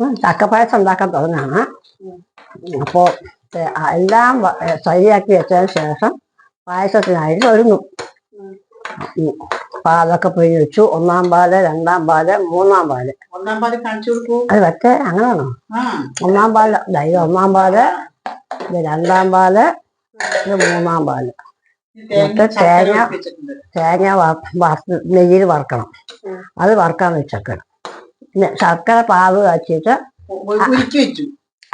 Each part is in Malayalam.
ഉം, ചക്കപ്പായസം ഉണ്ടാക്കാൻ തുടങ്ങാണ് അപ്പോ എല്ലാം ശരിയാക്കി വെച്ചതിന് ശേഷം പായസത്തിനായിട്ട് ഒരുങ്ങും. പാലൊക്കെ പിഴിഞ്ഞ് വെച്ചു. ഒന്നാം പാൽ രണ്ടാം പാൽ മൂന്നാം പാൽ. ഒന്നാം പാൽ കാണിച്ചു കൊടുക്കൂ. അത് വെച്ചേ അങ്ങനെയാണോ? ഒന്നാം പാൽ ഇത് ഒന്നാം പാൽ ഇത് രണ്ടാം പാൽ ഇത് മൂന്നാം പാൽ. തേങ്ങ എന്നിട്ട് തേങ്ങ തേങ്ങ നെയ്യിൽ വറക്കണം. അത് വറക്കാൻ വെച്ചേക്കണം. ശർക്കര പാവ് കാച്ചിട്ട്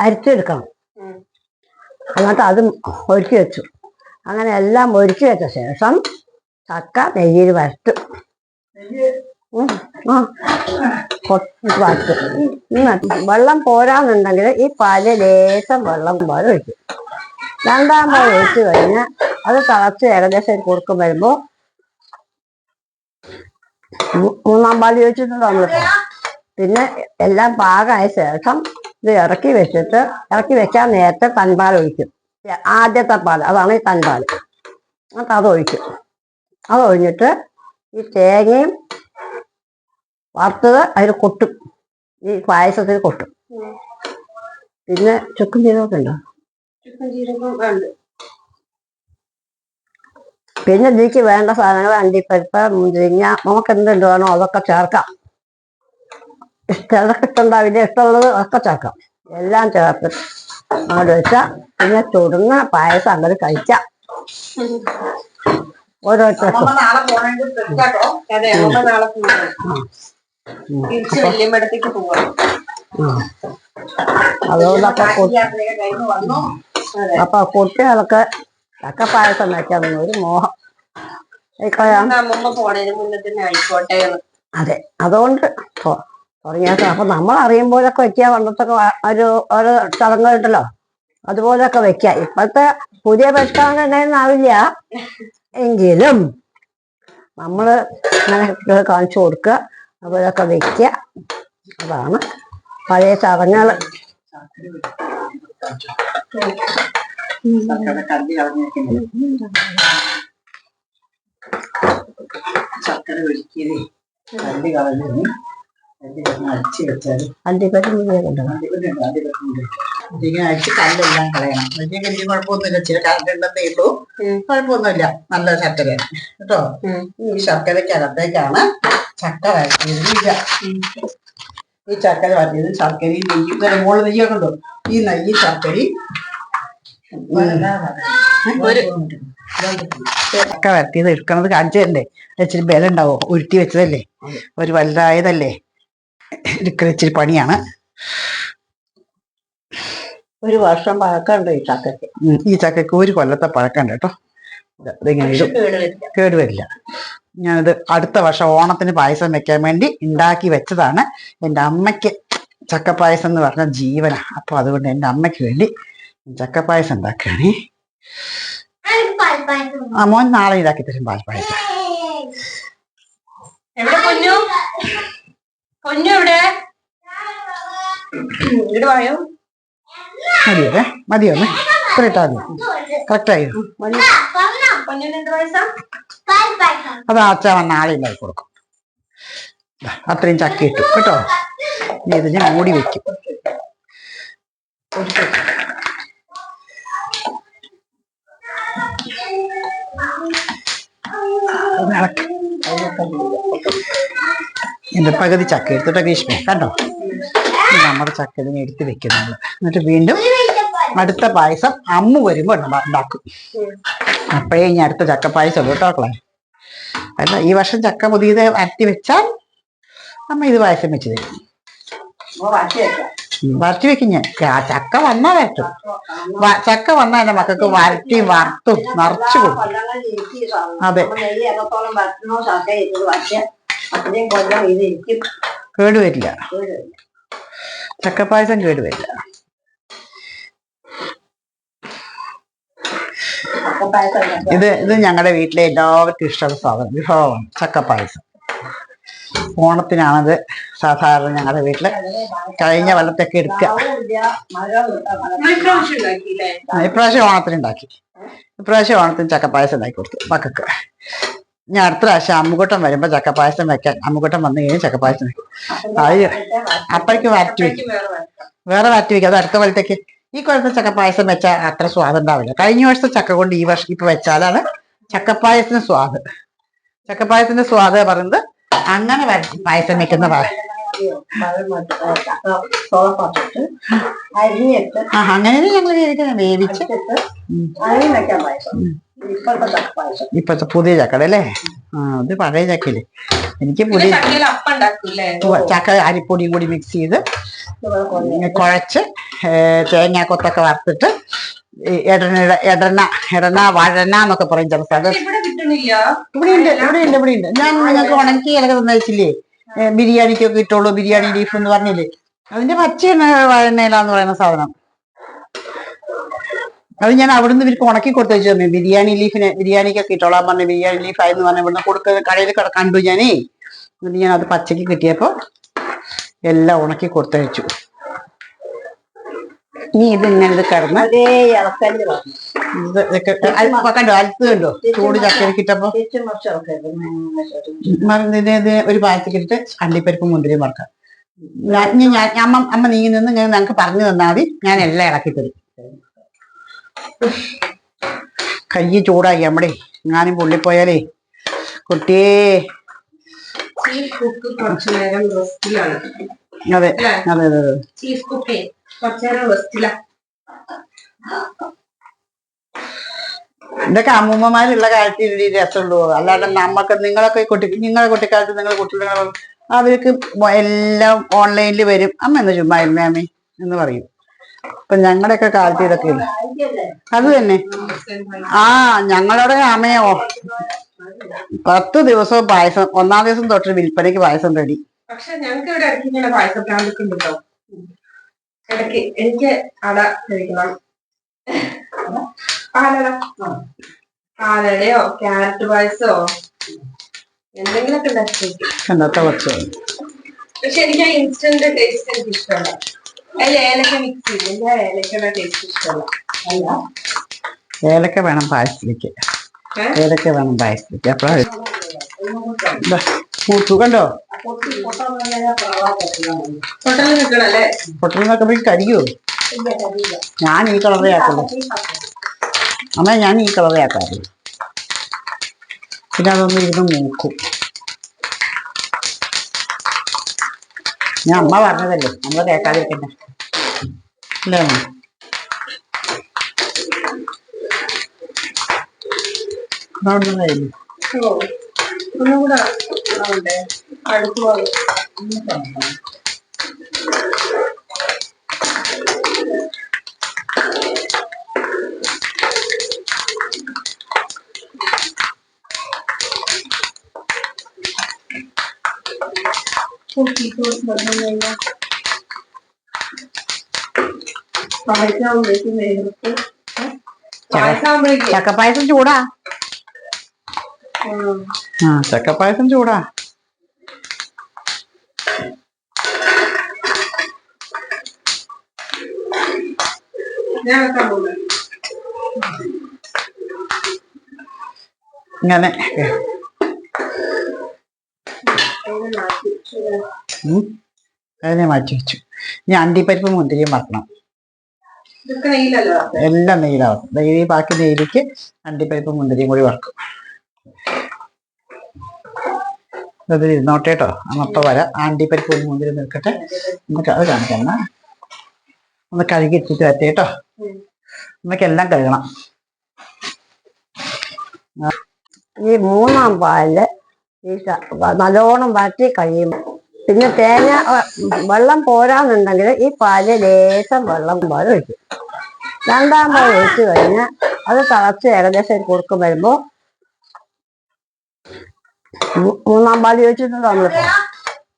അരിച്ചെടുക്കണം. എന്നിട്ട് അതും ഒരുക്കി വെച്ചു. അങ്ങനെ എല്ലാം ഒരുക്കി വെച്ച ശേഷം ചക്ക നെയ്യിൽ വരട്ടും. വരട്ടും. വെള്ളം പോരാന്നുണ്ടെങ്കിൽ ഈ പാൽ ലേശം വെള്ളം പോലെ ഒഴിക്കും. രണ്ടാം പാൽ ഒഴിച്ചു കഴിഞ്ഞാൽ അത് തിളച്ച് ഏകദേശം ഒരു കുറുക്കം വരുമ്പോ മൂ- മൂന്നാം പാൽ ചോദിച്ചിട്ടുണ്ടോ നമ്മളിപ്പോ പിന്നെ എല്ലാം പാകമായ ശേഷം ഇത് ഇറക്കി വെച്ചിട്ട് ഇറക്കി വെക്കാൻ നേരത്തെ തൻപാൽ ഒഴിക്കും. ആദ്യത്തെ പാൽ അതാണ് ഈ തൻപാൽ. എന്നിട്ട് അത് ഒഴിക്കും. അത് ഒഴിഞ്ഞിട്ട് ഈ തേങ്ങയും വറുത്തത് അതിൽ കൊട്ടും. ഈ പായസത്തിൽ കൊട്ടും. പിന്നെ ചുക്കും ജീരകമൊക്കെ ഉണ്ടോ? പിന്നെ ഇതിലേക്ക് വേണ്ട സാധനങ്ങൾ അണ്ടിപ്പരിപ്പ് മുന്തിരിങ്ങ നമുക്ക് എന്തുണ്ട് വേണോ അതൊക്കെ ചേർക്കാം. ഇഷ്ടം ഇഷ്ടമുണ്ടാവില്ല ഇഷ്ടമുള്ളത് ഒക്കെ ചേർക്കാം. എല്ലാം ചേർത്ത് അങ്ങോട്ട് വെച്ചാൽ പിന്നെ ചുടുന്ന പായസം അങ്ങനെ കഴിക്കാം ഉം. അതുകൊണ്ടൊക്കെ അപ്പൊ കുട്ടികൾക്ക് ചക്ക പായസം വെക്കാൻ ഒരു മോഹം. അതെ അതുകൊണ്ട് തൊ- തുടങ്ങിയത് അപ്പൊ നമ്മൾ അറിയുമ്പോഴൊക്കെ വെക്കുക. പണ്ടത്തെ ഒരു ഓരോ ഉണ്ടല്ലോ. അതുപോലൊക്കെ വെക്കുക. ഇപ്പോഴത്തെ പുതിയ പരിഷ്കാരം ഉണ്ടായിരുന്നാവില്ല എങ്കിലും നമ്മൾ ഇങ്ങനെ കാണിച്ചു കൊടുക്കുക. അതുപോലൊക്കെ വെക്കുക. അതാണ് പഴയ ചടങ്ങുകൾ. ചക്കര ഒഴിക്കൽ കല്ല് കളഞ്ഞ് കല്ലെല്ലാം കളയണം. വലിയ വലിയ കുഴപ്പമൊന്നുമില്ല. ചില കല്ലുണ്ടെന്നേ ഉള്ളൂ. കുഴപ്പമൊന്നുമില്ല. നല്ല ശർക്കര കേട്ടോ. ഈ ശർക്കരക്കകത്തേക്കാണ് ചക്ക വരട്ടിയത് ഈ ചക്കര വരട്ടിയത് ശർക്കരയും നെയ്യും. ഇതിന്റെ മുകളിൽ നെയ്യൊക്കെ ഉണ്ടോ? ഈ നെയ്യ് ശർക്കരയും ചക്ക വരട്ടിയത് എടുക്കണത് കാണിച്ചതല്ലേ ഇച്ചിരി ബലം ഉണ്ടാവോ? ഉരുട്ടി വെച്ചതല്ലേ? ഒരു വലുതായതല്ലേ? എടുക്കൽ ഇച്ചിരി പണിയാണ്. ഒരു വർഷം പഴക്കമുണ്ട് ഈ ചക്കയ്ക്ക്. ഈ ചക്കയ്ക്ക് ഒരു കൊല്ലത്തെ പഴക്കമുണ്ട് കേട്ടോ. ഇത് ഇതിങ്ങനെ ഇടും. കേടുവരില്ല ഞാനിത് അടുത്ത വർഷം ഓണത്തിന് പായസം വെക്കാൻ വേണ്ടി ഉണ്ടാക്കി വെച്ചതാണ്. എന്റെ അമ്മയ്ക്ക് ചക്കപ്പായസം എന്ന് പറഞ്ഞ ജീവന. അപ്പൊ അതുകൊണ്ട് എന്റെ അമ്മയ്ക്ക് വേണ്ടി ചക്കപ്പായസം ഉണ്ടാക്കുകയാണേ ആ മോൻ നാളെ ഇതാക്കി തരും പാൽപ്പായസം. പൊന്നു ഇവിടെ ഇങ്ങോട്ട് വായോ? മതിയോ ഏ? മതിയോ അമ്മേ ഇത്ര ഇട്ടാൽ മതി. കറക്റ്റായോ. പൊന്നിന് വയസ്സാ അത് അച്ഛൻ നാളെ ഉണ്ടാക്കി കൊടുക്കും. അത്രയും ചക്ക ഇട്ടു. കേട്ടോ? ഇനി ഇത് ഞാൻ മൂടി വെക്കും. ഒന്ന് എന്റെ പകുതി ചക്ക എടുത്തിട്ട് ഗ്രീഷ്മ? കണ്ടോ? നമ്മുടെ ചക്ക ഇതിനെ എടുത്ത് വെക്കുന്നുള്ളു എന്നിട്ട് വീണ്ടും അടുത്ത പായസം അമ്മ വരുമ്പോ ഉണ്ടാക്കും. അപ്പോഴേ ഇനി അടുത്ത ചക്ക പായസം ഉള്ളൂ കേട്ടോ അല്ല ഈ വർഷം ചക്ക പുതിയത് അരട്ടി വെച്ചാൽ അമ്മ ഇത് പായസം വെച്ച് തരും. വരട്ടി വെക്കും ഞാൻ. ചക്ക വന്നാ വരട്ടും. ചക്ക വന്നാ എന്റെ മക്കൾക്ക് വരട്ടി വറുത്തും നിറച്ചു കൊടുക്കും. അതെ. കേടുവരില്ല ചക്കപ്പായസം കേടുവരില്ല ഇത് ഇത് ഞങ്ങളുടെ വീട്ടിലെ എല്ലാവർക്കും ഇഷ്ടമുള്ള സാധനം വിഭവമാണ് ചക്കപ്പായസം. ഓണത്തിനാണത് സാധാരണ ഞങ്ങളുടെ വീട്ടിൽ. കഴിഞ്ഞ കൊല്ലത്തൊക്കെ എടുക്കുക ഇപ്രാവശ്യം ഓണത്തിന് ഉണ്ടാക്കി. ഇപ്രാവശ്യം ഓണത്തിന് ചക്കപ്പായസം ഉണ്ടാക്കി കൊടുത്തു മക്കൾക്ക്. ഞാൻ അടുത്ത പ്രാവശ്യം അമ്മുകൂട്ടം വരുമ്പോ ചക്കപ്പായസം വെക്കാൻ. അമ്മുകൂട്ടം വന്നു കഴിഞ്ഞാൽ ചക്കപ്പായസം വെക്കും. അത് അപ്പഴേക്ക് വാറ്റി വെക്കും. വേറെ വാറ്റി വെക്കും. അത് അടുത്ത കൊല്ലത്തേക്ക്. ഈ കൊല്ലത്തെ ചക്കപ്പായസം വെച്ചാൽ അത്ര സ്വാദ് ഉണ്ടാവില്ല. കഴിഞ്ഞ വർഷത്തെ ചക്ക കൊണ്ട് ഈ വർഷം ഇപ്പൊ വെച്ചാലാണ് ചക്കപ്പായസത്തിന് സ്വാദ്. ചക്കപ്പായസത്തിന്റെ സ്വാദ് പറയുന്നത് അങ്ങനെ ആ അങ്ങനെ ഞങ്ങൾ ചെയ്തിട്ട് വേവിച്ച്. ഇപ്പത്തെ പുതിയ ചക്കട അല്ലേ? ആ അത് പഴയ ചക്കയില്ലേ എനിക്ക് പുതിയ ചക്ക അരിപ്പൊടിയും കൂടി മിക്സ് ചെയ്ത് കുഴച്ച് തേങ്ങാക്കൊത്തൊക്കെ വറുത്തിട്ട് എടന എടന എടന വഴന എന്നൊക്കെ പറയും ചില സ്ഥലത്ത് പക്ഷെ ഇവിടെ കിട്ടണില്ല. ഇവിടെ ഉണ്ട് ഇവിടെ ഉണ്ട് ഇവിടെ ഉണ്ട് ഞാൻ നിങ്ങൾക്ക് ഉണക്കി ഇലക്കെ തന്നയച്ചില്ലേ ഏ, ബിരിയാണിക്കൊക്കെ ഇട്ടോളൂ ബിരിയാണി ബീഫ് എന്ന് പറഞ്ഞില്ലേ? അതിന്റെ പച്ച വഴനയില പറയുന്ന സാധനം. അത് ഞാൻ അവിടുന്ന് ഇവർക്ക് ഉണക്കി കൊടുത്തു വെച്ചു തന്നെ. ബിരിയാണി ലീഫിന് ബിരിയാണിക്കൊക്കെ ഇട്ടോളാൻ പറഞ്ഞു ബിരിയാണി ലീഫ് ആയെന്ന് പറഞ്ഞ ഇവിടുന്ന് കൊടുക്ക കടയിൽ കട കണ്ടു ഞാനേ. എന്നിട്ട് ഞാൻ അത് പച്ചയ്ക്ക് കിട്ടിയപ്പോ എല്ലാം ഉണക്കി കൊടുത്തയച്ചു ഇനി ഇത് ഇങ്ങനെ ഇത് കിടന്ന് കണ്ടോ അൽത്ത് കണ്ടോ? ചൂട് ചക്കരക്കിട്ടപ്പോ മറന്നിത് ഒരു പായസത്തിലിട്ട് അണ്ടിപ്പരിപ്പ് മുന്തിരി മറക്കാം ഞാൻ ഞാൻ അമ്മ അമ്മ നീങ്ങി നിന്ന് ഇങ്ങനെ ഞങ്ങൾക്ക് പറഞ്ഞു തന്നാൽ മതി. ഞാൻ എല്ലാം ഇളക്കി തരും. കൈ ചൂടാക്കി നമ്മുടെ ഞാനും പൊള്ളിപ്പോയാലേ കുട്ടിയേ. ചീഫ് കുക്ക് കുറച്ചു നേരം റെസ്റ്റിലാണ് അതെ. അതെ അതെ അതെ. ചീഫ് കുക്കേ കുറച്ചു നേരം റെസ്റ്റിലാ ഇതൊക്കെ അമ്മൂമ്മമാരുള്ള കാലത്ത് ഇതിൽ രസമുള്ളൂ. അല്ലാതെ നമ്മക്ക് നിങ്ങളൊക്കെ കുട്ടി നിങ്ങളെ കുട്ടിക്കാലത്ത് നിങ്ങളെ കുട്ടികളെ അവർക്ക് എല്ലാം ഓൺലൈനിൽ വരും. അമ്മ എന്ന് ചുമ്മാ ഇരുന്നേമേ എന്ന് പറയും. അപ്പൊ ഞങ്ങളുടെയൊക്കെ കാലത്ത് ഇതൊക്കെ ഇല്ല? അത് തന്നെ. ആ ഞങ്ങളുടെ അമ്മയോ? പത്ത് ദിവസവും പായസം ഒന്നാം ദിവസം തൊട്ട് വിൽപ്പനയ്ക്ക് പായസം റെഡി പക്ഷെ ഞങ്ങൾക്ക് ഇവിടെ പായസം ഇടയ്ക്ക് എനിക്ക് അട കഴിക്കണം. പാലട. പാലടയോ ക്യാരറ്റ് പായസോ? എന്തെങ്കിലുമൊക്കെ ഉണ്ടാക്കി. പക്ഷെ എനിക്ക് ആ ഇൻസ്റ്റന്റ് ടേസ്റ്റ് എനിക്ക് ഇഷ്ടമല്ല. അതിൽ ഏലക്ക മിക്സ് ചെയ്തു എനിക്ക് ആ ഏലക്കയുടെ ടേസ്റ്റ് ഇഷ്ടമല്ല. അല്ല. ഏലക്ക വേണം പായസത്തിലേക്ക്. ഏലക്ക വേണം പായസത്തിലേക്ക്. അപ്പോഴാണ് മൂത്തു കണ്ടോ? പൊട്ടി നിൽക്കുമ്പോ പൊട്ടലിനൊക്കെ പോയി കരിയോ? ഞാൻ ഈ കളറേ ആക്കുള്ളൂ. അമ്മ ഞാൻ ഈ കളറേ ആക്കാറുള്ളൂ പിന്നെ അതൊന്ന് ഇരുന്ന് മൂക്കും. ഞാൻ അമ്മ പറഞ്ഞതല്ലേ നമ്മൾ കേൾക്കാതിരിക്കണ്ട. അല്ലേ അമ്മ? കഴിഞ്ഞു ഓ. ഒന്നും കൂടെ ആവണ്ടേ അടുപ്പ് പോലെ. പായസാകുമ്പോഴേക്കും നേരത്തെ പായസാകുമ്പോഴേക്കും ചക്കപ്പായസം ചൂടാ. ആ. ചക്കപ്പായസം ചൂടാ. ഇങ്ങനെ. അതിനെ മാറ്റി വെച്ചു. ഇനി അണ്ടിപ്പരിപ്പ് മുന്തിരിയും വറക്കണം. എല്ലാം നെയ്യിലാവും ഈ ബാക്കി നെയ്യിലേക്ക് അണ്ടിപ്പരിപ്പ് മുന്തിരിയും കൂടി വറക്കും. അത് ഇരുന്നോട്ടെ കേട്ടോ അമ്മപ്പ വരാം. അണ്ടിപ്പരിപ്പ് മുന്തിരി നിൽക്കട്ടെ. നമുക്ക് അത് കാണിക്കാം. ഒന്ന് കഴുകി ഇട്ടിട്ട് വരട്ടെ കേട്ടോ നമുക്ക് എല്ലാം കഴുകണം. ഈ മൂന്നാം പാലിൽ ഈ നല്ലോണം വരട്ടി കഴിയുമ്പോൾ പിന്നെ തേങ്ങ വെള്ളം പോരാന്നുണ്ടെങ്കിൽ ഈ പാൽ ലേശം വെള്ളം പോലെ ഒഴിക്കും രണ്ടാം പാൽ ഒഴിച്ചു കഴിഞ്ഞാൽ അത് തിളച്ച് ഏകദേശം ഒരു കുറുക്കം വരുമ്പോ മൂ- മൂന്നാം പാൽ വെച്ചിട്ട് നമ്മളിപ്പോ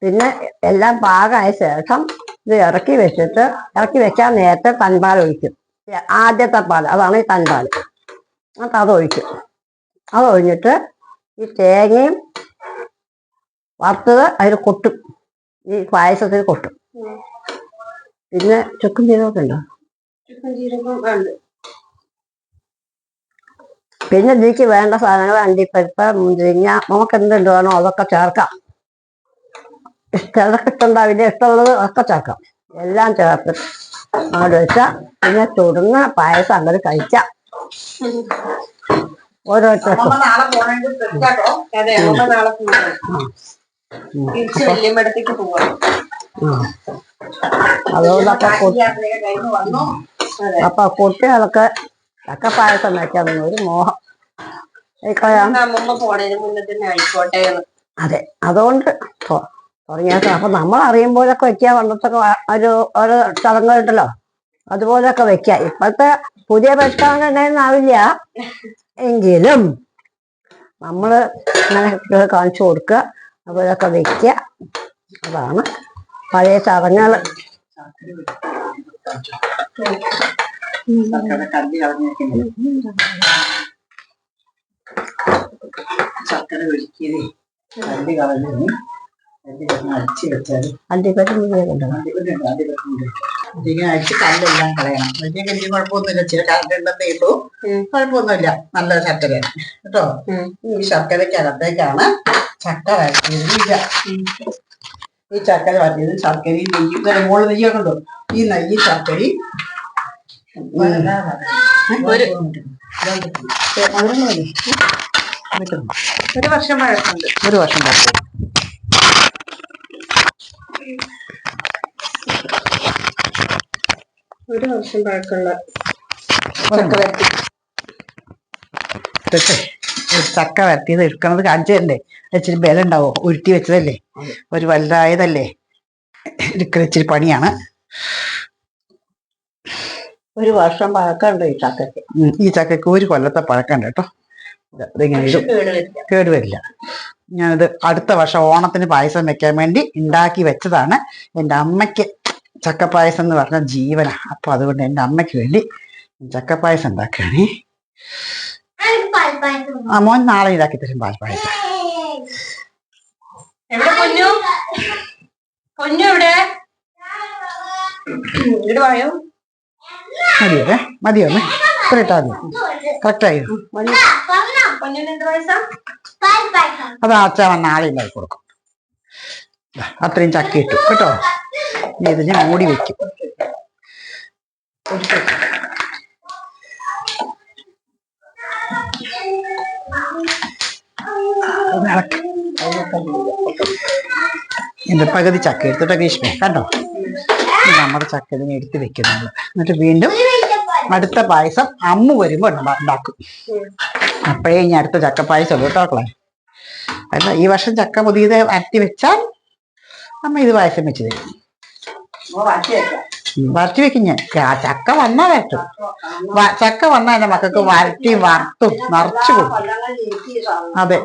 പിന്നെ എല്ലാം പാകമായ ശേഷം ഇത് ഇറക്കി വെച്ചിട്ട് ഇറക്കി വെക്കാൻ നേരത്തെ തൻപാൽ ഒഴിക്കും. ആദ്യത്തെ പാൽ അതാണ് ഈ തൻപാൽ. എന്നിട്ട് അത് ഒഴിക്കും. അത് ഒഴിഞ്ഞിട്ട് ഈ തേങ്ങയും വറുത്തത് അതിൽ കൊട്ടും. ഈ പായസത്തിൽ കൊട്ടും. പിന്നെ ചുക്കും ജീരകമൊക്കെ ഉണ്ടോ? ചുക്കും ജീരകം ഉണ്ട് പിന്നെ നീക്ക് വേണ്ട സാധനങ്ങൾ അണ്ടിപ്പരിപ്പ് മുന്തിരിങ്ങ നമുക്ക് എന്തുണ്ട് വേണോ അതൊക്കെ ചേർക്കാം. ചിലർക്ക് ഇഷ്ടമുണ്ടാവില്ല ഇഷ്ടമുള്ളത് ഒക്കെ ചേർക്കാം. എല്ലാം ചേർത്ത് അങ്ങോട്ട് വെച്ചാൽ പിന്നെ ചുടുന്ന പായസം അങ്ങനെ കഴിക്കാം. ഓരോരുത്തർക്കും. അമ്മ നാളെ പോണെങ്കിൽ ശ്രദ്ധിക്കാട്ടോ അതെ അമ്മ നാളെ പോവാണ് തിരിച്ച് വല്യമ്മടത്തേക്ക് പോവാണ് ഉം. അതുകൊണ്ട് അപ്പൊ കുട്ടികളൊക്കെ അപ്പൊ കുട്ടികൾക്ക് ചക്ക പായസം വെക്കാൻ ഒരു മോഹം. ആയിക്കോട്ടെ അതെ അതുകൊണ്ട് തുടങ്ങിയാൽ അപ്പൊ നമ്മൾ അറിയുമ്പോഴൊക്കെ വെക്കുക പണ്ടത്തെ ഒരു ഒരു ചടങ്ങ് ചടങ്ങുകളുണ്ടല്ലോ അതുപോലൊക്കെ വെക്കുക ഇപ്പോഴത്തെ പുതിയ പരിഷ്കാരങ്ങളാവില്ല എങ്കിലും നമ്മൾ അങ്ങനെ കുട്ടികളെ കാണിച്ചു കൊടുക്കുക. അതുപോലൊക്കെ വെക്കുക. അതാണ് പഴയ ചടങ്ങുകൾ. കല്ല് കളഞ്ഞിരിക്കുന്നത് ചക്കര കല്ല് കളഞ്ഞ് അടിച്ച് അടിച്ച് കല്ലെല്ലാം കളയണം വലിയ വലിയ കുഴപ്പമൊന്നുമില്ല ചില കല്ലുണ്ടെന്നേ ഉള്ളൂ. കുഴപ്പമൊന്നുമില്ല നല്ല ശർക്കരയാണ് കേട്ടോ. ഈ ശർക്കരയ്ക്കകത്തേക്കാണ് ചക്ക വരട്ടിയത് ഈ ചക്കര വരട്ടിയത് ശർക്കരയും നെയ്യും മോൾ മുകളിൽ നെയ്യൊക്കെ ഉണ്ടോ ഈ നെയ്യ് ശർക്കരയും ഒരു ഒരു വർഷം പഴക്കുണ്ട് ഒരു വർഷം പഴക്കം. ഒരു വർഷം പഴക്കമുള്ള ചക്ക വരത്തിയത് വരട്ടിയത് എടുക്കണത് കാണിച്ചതല്ലേ? ഇച്ചിരി ബലം ഉണ്ടാവോ? ഉരുട്ടി വെച്ചതല്ലേ? ഒരു വലുതായതല്ലേ? എടുക്കണ ഇച്ചിരി പണിയാണ്. ഒരു വർഷം പഴക്കമുണ്ട് ഈ ചക്കയ്ക്ക്. ഈ ചക്കയ്ക്ക് ഒരു കൊല്ലത്തെ പഴക്കമുണ്ട് കേട്ടോ. ഇതിങ്ങനെ ഇടും. കേടുവരില്ല. ഞാനിത് അടുത്ത വർഷം ഓണത്തിന് പായസം വെക്കാൻ വേണ്ടി ഉണ്ടാക്കി വെച്ചതാണ്. എന്റെ അമ്മയ്ക്ക് ചക്കപ്പായസം എന്ന് പറഞ്ഞ ജീവന. അപ്പൊ അതുകൊണ്ട് എന്റെ അമ്മയ്ക്ക് വേണ്ടി ചക്കപ്പായസം ഉണ്ടാക്കുകയാണേ. ആ മോൻ നാളെ ഇതാക്കി തരും പാൽപ്പായസം. പായസം എവിടെ? ഇവിടെ പൊന്നു എവിടെ വായോ മതിയോ ഒന്ന് ഇത്ര ഇട്ടാ മതി. കറക്റ്റായോ? അത് അച്ഛൻ നാളെ ഉണ്ടാക്കി കൊടുക്കും. അത്രയും ചക്ക ഇട്ടു കേട്ടോ? ഇനി ഇതിനെ മൂടി വെക്കും. എന്റെ പകുതി ചക്ക എടുത്തിട്ടൊക്കെ ഗ്രീഷ്മേ കണ്ടോ? ഇത് നമ്മുടെ ചക്ക ഇതിനെ എടുത്ത് വെക്കുന്നുണ്ട് എന്നിട്ട് വീണ്ടും അടുത്ത പായസം അമ്മ വരുമ്പോ ഉണ്ടാക്കും. അപ്പോഴേ ഇനി അടുത്ത ചക്ക പായസം ഉള്ളൂ കേട്ടോ അല്ല ഈ വർഷം ചക്ക പുതിയത് അരത്തി വെച്ചാൽ അമ്മ ഇത് പായസം വെച്ച് തരും. വരട്ടി വെക്കും ഞാൻ. ചക്ക വന്നാ വരട്ടും. ചക്ക വന്നാ എന്റെ മക്കൾക്ക് വരട്ടി വറുത്തും നിറച്ചു കൊടുക്കും. അതെ.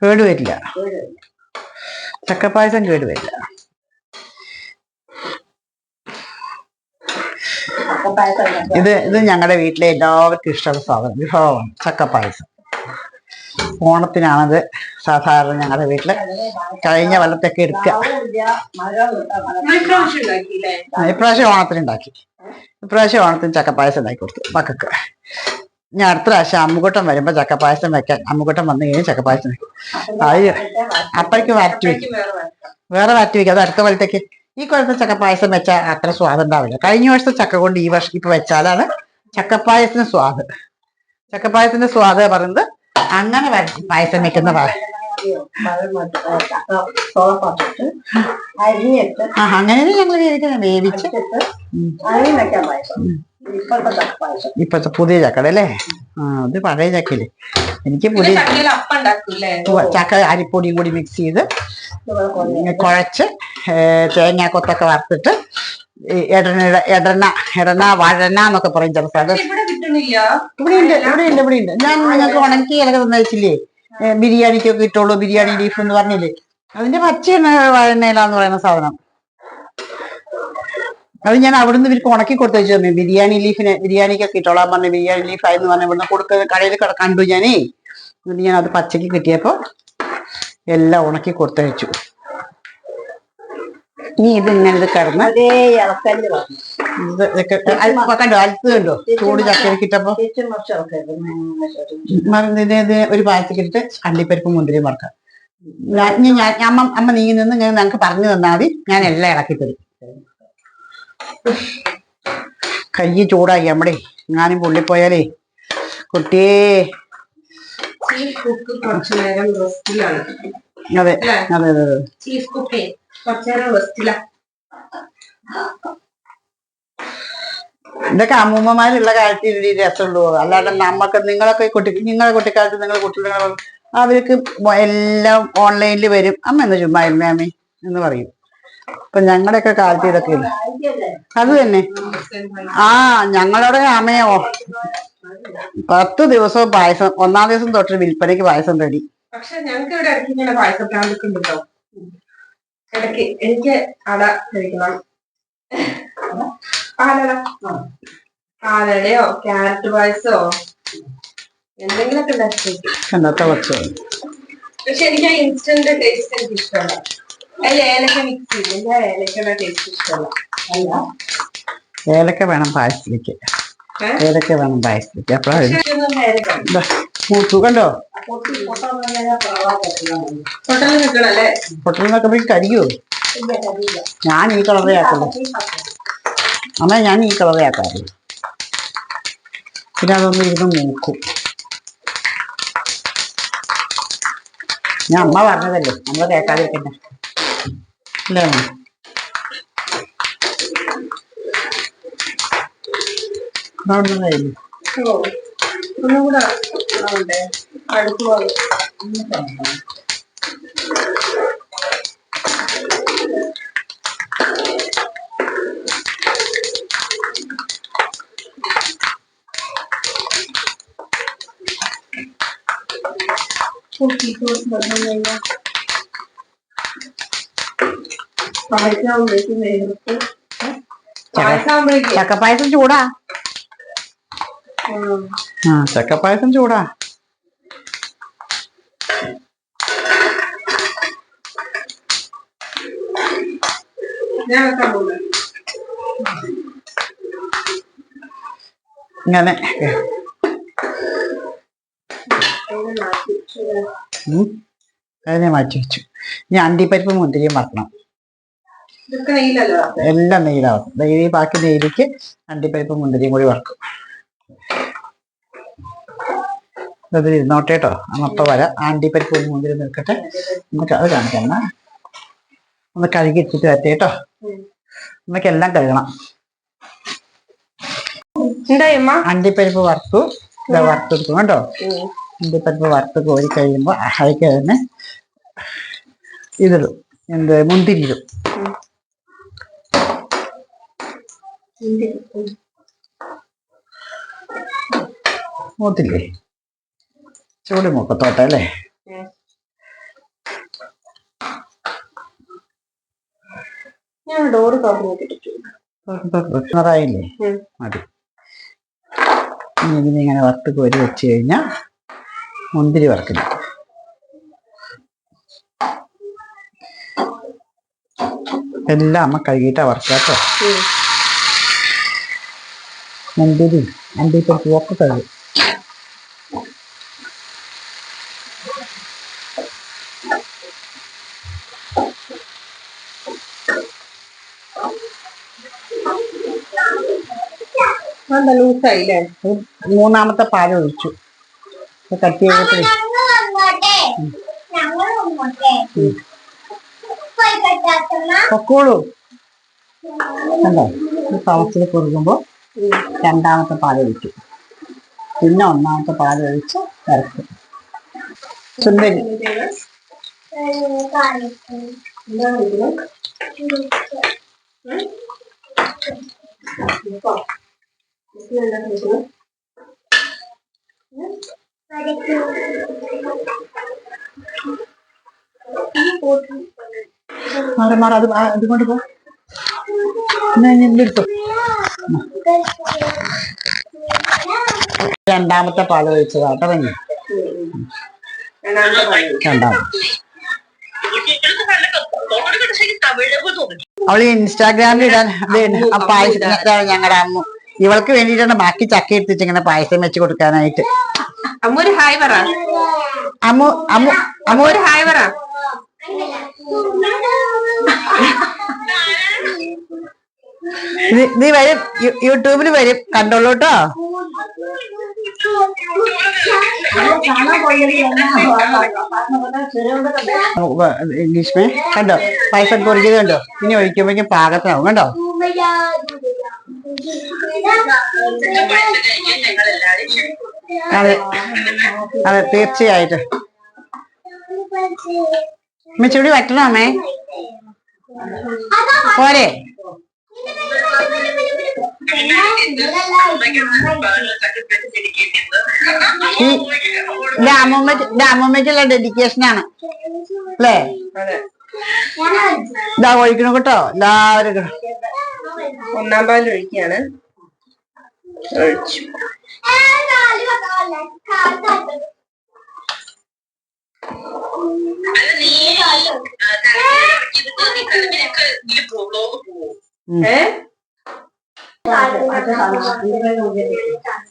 കേടുവരില്ല. ചക്കപ്പായസം കേടുവരില്ല. ഇത് ഇത് ഞങ്ങളുടെ വീട്ടിലെ എല്ലാവർക്കും ഇഷ്ടമുള്ള സാധനം വിഭവമാണ് ചക്കപ്പായസം. ഓണത്തിനാണത് സാധാരണ ഞങ്ങളുടെ വീട്ടിൽ കഴിഞ്ഞ വല്ലത്തൊക്കെ എടുക്കുക ഇപ്രാവശ്യം ഓണത്തിന് ഉണ്ടാക്കി ഇപ്രാവശ്യം ഓണത്തിന് ചക്കപ്പായസം ഉണ്ടാക്കി കൊടുത്തു മക്കൾക്ക്. ഞാൻ അടുത്ത പ്രാവശ്യം അമ്മുകൂട്ടം വരുമ്പോ ചക്കപ്പായസം വെക്കാൻ. അമ്മുകൂട്ടം വന്നു കഴിഞ്ഞാൽ ചക്കപ്പായസം വെക്കും. അത് അപ്പഴേക്ക് വരട്ടി. വെക്കും വേറെ വരട്ടി. വെക്കും. അത് അടുത്ത കൊല്ലത്തേക്ക്. ഈ കൊല്ലത്തെ ചക്കപ്പായസം വെച്ചാൽ അത്ര സ്വാദ് ഉണ്ടാവില്ല. കഴിഞ്ഞ വർഷത്തെ ചക്ക കൊണ്ട് ഈ വർഷം ഇപ്പൊ വെച്ചാലാണ് ചക്കപ്പായസത്തിന് സ്വാദ്. ചക്കപ്പായസത്തിന്റെ സ്വാദ് പറയുന്നത് അങ്ങനെ പായസം വെക്കുന്ന പാ- സോളപ്പാത്തിട്ട് അരിഞ്ഞിട്ട് ആ അങ്ങനെ ഞങ്ങൾ വേവിച്ച് ഉം. അരി വെക്കാൻ പായസം ഇപ്പോഴത്തെ പുതിയ ചക്കട അല്ലേ? ആ അത് പഴയ ചക്കയില്ലേ? എനിക്ക് പുതിയ ചക്ക അരിപ്പൊടിയും കൂടി മിക്സ് ചെയ്ത് കുഴച്ച് തേങ്ങ കൊത്തൊക്കെ വറുത്തിട്ട് എടന എടന എടന വഴന എന്നൊക്കെ പറയും ചില സ്ഥലത്ത് ഇവിടെ ഉണ്ട് ഇവിടെ ഉണ്ട് ഇവിടെ ഉണ്ട്. ഞാൻ നിങ്ങൾക്ക് ഉണക്കി ഇലക്കെ തന്നയച്ചില്ലേ? ബിരിയാണിക്കൊക്കെ ഇട്ടോളൂ ബിരിയാണി ലീഫ് എന്ന് പറഞ്ഞില്ലേ? അതിന്റെ പച്ച വഴനയിലാന്ന് പറയുന്ന സാധനം. അത് ഞാൻ അവിടുന്ന് ഇവർക്ക് ഉണക്കി കൊടുത്തു വെച്ചു. ബിരിയാണി ലീഫിന് ബിരിയാണിക്കൊക്കെ ഇട്ടോളാൻ പറഞ്ഞു. ബിരിയാണി ലീഫായെന്ന് പറഞ്ഞ. ഇവിടുന്ന് കൊടുക്കുന്നത് കടയിൽ കട- കണ്ടു ഞാനേ. എന്നിട്ട് ഞാൻ അത് പച്ചക്ക് കിട്ടിയപ്പോ എല്ലാം ഉണക്കി കൊടുത്തയച്ചു ഇനി ഇത് ഇങ്ങനെ ഇത് കിടന്ന് ഇത് കണ്ടോ? അൽത്ത് കണ്ടോ? ചൂട് ചക്കരക്കിട്ടപ്പോ ഇത് ഒരു പായസത്തിൽ ഇട്ട് അണ്ടിപ്പരിപ്പ് മുന്തിരി മറക്കാം ഞാൻ അമ്മ അമ്മ നീങ്ങി നിന്ന് ഞാൻ ഞങ്ങൾക്ക് പറഞ്ഞു തന്നാൽ മതി. ഞാൻ എല്ലാം ഇളക്കി തരും. കൈ ചൂടായി നമ്മുടെ ഞാനും പൊള്ളിപ്പോയാലേ കുട്ടിയേ അതെ അതെ അതെ ഇതൊക്കെ അമ്മൂമ്മമാരുള്ള കാലത്ത് ഇതിന്റെ രസമുള്ളൂ. അല്ലാണ്ട് നമ്മക്ക് നിങ്ങളൊക്കെ കുട്ടി നിങ്ങളെ കുട്ടിക്കാലത്ത് നിങ്ങൾ കുട്ടികളെ അവർക്ക് എല്ലാം ഓൺലൈനിൽ വരും. അമ്മ എന്ന് ചുമ്മാ അമ്മേ എന്ന് പറയും. അപ്പൊ ഞങ്ങളുടെയൊക്കെ കാലത്ത് ഇതൊക്കെ ഇല്ല? അത് തന്നെ. ആ ഞങ്ങളുടെ അമ്മയോ. പത്ത് ദിവസവും പായസം ഒന്നാം ദിവസം തൊട്ട് വിൽപ്പനയ്ക്ക് പായസം റെഡി പക്ഷെ ഞങ്ങൾക്ക് ഇവിടെ ഇടയ്ക്ക് ഇങ്ങനെ പായസം കേട്ടോ ഇടയ്ക്ക് എനിക്ക് അട കഴിക്കണം. പാലട. പാലടയോ ക്യാരറ്റ് പായസോ എന്തെങ്കിലുമൊക്കെ ഉണ്ടാക്കി പക്ഷെ എനിക്ക് ആ ഇൻസ്റ്റന്റ് ടേസ്റ്റ് എനിക്ക് ഇഷ്ടമല്ല. അതിൽ ഏലക്ക മിക്സ് ചെയ്യും എനിക്ക് ആ ഏലക്കയുടെ ടേസ്റ്റ് ഇഷ്ടമല്ല അല്ല. ഏലക്ക വേണം പായസത്തിലേക്ക്? ഏലക്ക വേണം പായസത്തിലേക്ക്. അപ്പോഴാണ് കണ്ടോ? പൊട്ടലിനൊക്കെ പോയി കരിയോ? ഞാൻ ഈ കളറേ ആക്കുള്ളൂ അമ്മ ഞാൻ ഈ കളറേ ആക്കാറുള്ളൂ പിന്നെ അതൊന്ന് ഇരുന്ന് നോക്കും ഞാൻ അമ്മ പറഞ്ഞതല്ലേ? നമ്മൾ കേൾക്കാതിരിക്കണ്ട. അല്ലേ കഴിയില്ല ഓ ഒന്നും കൂടെ ആവണ്ടേ അടുപ്പ് പോലെ. പായസാകുമ്പോഴേക്കും നേരത്തെ പായസാകുമ്പോഴേക്കും ചക്കപ്പായസം ചൂടാ. ആ. ചക്കപ്പായസം ചൂടാ. ഇങ്ങനെ. അതിനെ മാറ്റി വെച്ചു. ഇനി അണ്ടിപ്പരിപ്പ് മുന്തിരിയും വറക്കണം. എല്ലാം നെയ്യിലാവും നെയ്യ് ബാക്കി നെയ്യിലേക്ക് അണ്ടിപ്പരിപ്പും മുന്തിരിയും കൂടി വറക്കും. അത് ഇരുന്നോട്ടെ കേട്ടോ. അമ്മപ്പ വരാം. അണ്ടിപ്പരിപ്പ് മുന്തിരി നിൽക്കട്ടെ. നമുക്ക് അത് കാണിക്കാം ഒന്ന് കഴുകി ഇട്ടിട്ട് വരട്ടെ കേട്ടോ. നമുക്ക് എല്ലാം കഴുകണം. അണ്ടിപ്പരിപ്പ് വറുത്തു. വറുത്തെടുക്കും കേട്ടോ. അണ്ടിപ്പരിപ്പ് വറുത്ത് കോരി കഴിയുമ്പോൾ അതിലേക്ക് തന്നെ ഇതിടും എന്ത് മുന്തിരി ഇടും. മൂത്തില്ലേ ചൂട് മൂക്കത്തോട്ടെ അല്ലേ? ഞാൻ ഡോറ് തുറന്നു മതി. ഇനി ഇതിനെ ഇങ്ങനെ വറുത്ത് കോരി വെച്ച് കഴിഞ്ഞാ മുന്തിരി വറക്കില്ല. എല്ലാം അമ്മ കഴുകിയിട്ടാ വറുക്കാട്ടോ മുന്തിരി അണ്ടിപ്പരിപ്പ് ഒക്കെ ലൂസായില്ലേ? മൂന്നാമത്തെ പാൽ ഒഴിച്ചു. കട്ടി പൊക്കോളൂ. ഈ കൊടുക്കുമ്പോൾ രണ്ടാമത്തെ പാൽ ഒഴിക്കും. പിന്നെ ഒന്നാമത്തെ പാൽ ഒഴിച്ച് ഇറക്കും. സുന്ദരി. മാറി മാറി അത് അതുകൊണ്ട് പോ. രണ്ടാമത്തെ പാൽ കഴിച്ചതാ പണി രണ്ടാമത്തെ. അവൾ ഇൻസ്റ്റാഗ്രാമിൽ ഇടാൻ. ഇതാണ് ഞങ്ങളുടെ അമ്മ. ഇവൾക്ക് വേണ്ടിയിട്ടാണ് ബാക്കി ചക്ക എടുത്തിട്ട് ഇങ്ങനെ പായസം വെച്ച് കൊടുക്കാനായിട്ട്. അമ്മ ഒരു ഹായ് പറ. അമ്മു അമ്മു അമ്മ. ഒരു ഹായ് പറ. ഇത് നീ വരും. യൂട്യൂബിൽ വരും. കണ്ടോളൂ കേട്ടോ ഇംഗ്ലീഷ്മേ കണ്ടോ? പായസം കുറിക്കുന്നത് കണ്ടോ? ഇനി ഒഴിക്കുമ്പോഴേക്കും പാകത്തിനാവും. കണ്ടോ? അതെ. അതെ തീർച്ചയായിട്ടും. ചുടി വറ്റണോ അമ്മേ? പോരെ. അമ്മൂമ്മയ്ക്കുള്ള ഡെഡിക്കേഷൻ ആണ്. അല്ലേ? ഇതാ ഒഴിക്കണം കേട്ടോ? എല്ലാവരും. ഒന്നാം പാൽ ഒഴിക്കാണ് ഒഴിച്ചു.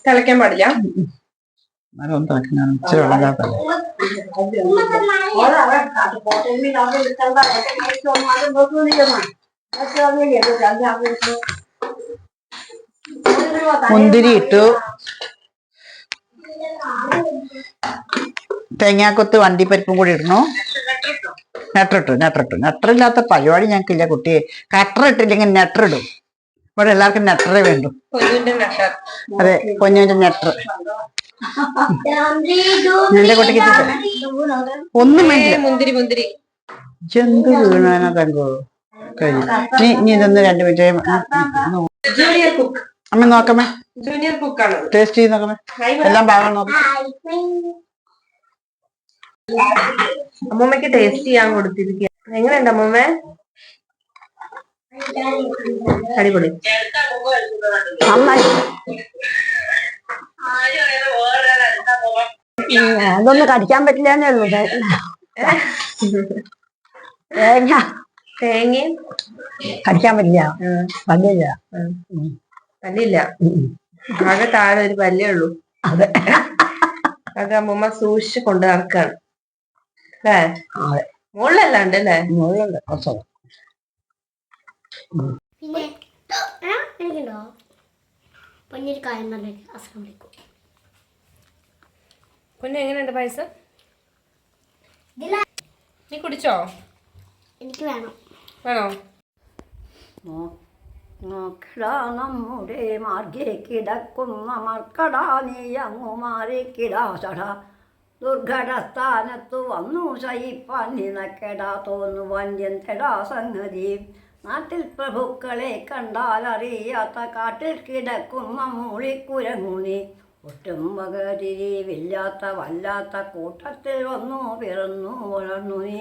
തിളയ്ക്കാൻ പാടില്ല. എന്നാലും ഒന്ന് തിളക്കണം. ഇച്ചിരി വെള്ളം ചേർത്തല്ലേ മുന്തിരി ഇട്ടു. തേങ്ങാക്കൊത്ത് വണ്ടിപ്പരിപ്പും കൂടി ഇടണു നെട്ടറിട്ടു നെട്ടറിട്ടു നെട്ടറില്ലാത്ത പരിപാടി ഞങ്ങൾക്കില്ല കുട്ടിയെ. കട്ടറിട്ടില്ലെങ്കിൽ നെട്ടറിടും ഇവിടെ എല്ലാവർക്കും നെട്ടറേ വേണ്ടു. അതെ പൊന്നുവിന്റെ നെട്ടർ. എന്റെ കുട്ടിക്ക് ഒന്നും വേണ്ടി. ജന്തു വീണാനാ തങ്കോ? കഴിഞ്ഞു നീ നീ ഇതൊന്ന് രണ്ടു മിനിറ്റ് അമ്മ നോക്കമേ ജൂനിയർ കുക്കാണ് ടേസ്റ്റ് ചെയ്ത് നോക്കമേ എല്ലാം ഭാഗം നോക്കാം. അമ്മൂമ്മക്ക് ടേസ്റ്റ് ചെയ്യാൻ കൊടുത്തിരിക്കുക എങ്ങനെയുണ്ട് അമ്മൂമ്മ? അടിപൊളി. അതൊന്നും കടിക്കാൻ പറ്റില്ലെന്നേ ഉള്ളൂ. തേങ്ങ. തേങ്ങയും? കടിക്കാൻ പറ്റില്ല. പല്ലില്ല. പല്ലില്ല. ആകെ താഴെ ഒരു പല്ലേ ഉള്ളൂ. അതെ. അത് അമ്മൂമ്മ സൂക്ഷിച്ച് കൊണ്ട് നടക്കാണ് അല്ലേ? അല്ലേ കുറച്ച് പിന്നെ എനിക്കുണ്ടോ? പൊന്നൊരു കാര്യം എങ്ങനെയുണ്ട് പായസം? നീ കുടിച്ചോ? എനിക്ക് വേണം. വേണോ? നോക്കടാ നമ്മുടെ മാർഗേ കിടക്കുന്ന മർക്കടാ നീ അങ്ങു മാറിക്കിടാ സട ദുർഘടസ്ഥാനത്തു വന്നു ശയിപ്പാൻ നിനക്കെടാ തോന്നു വന്യൻ തെടാ സംഗതി? നാട്ടിൽ പ്രഭുക്കളെ കണ്ടാൽ അറിയാത്ത കാട്ടിൽ കിടക്കും മൂളിക്കുരങ്ങു നീ ഒട്ടും വകതിരിവില്ലാത്ത വല്ലാത്ത കൂട്ടത്തിൽ വന്നു പിറന്നു വളർന്നു നീ.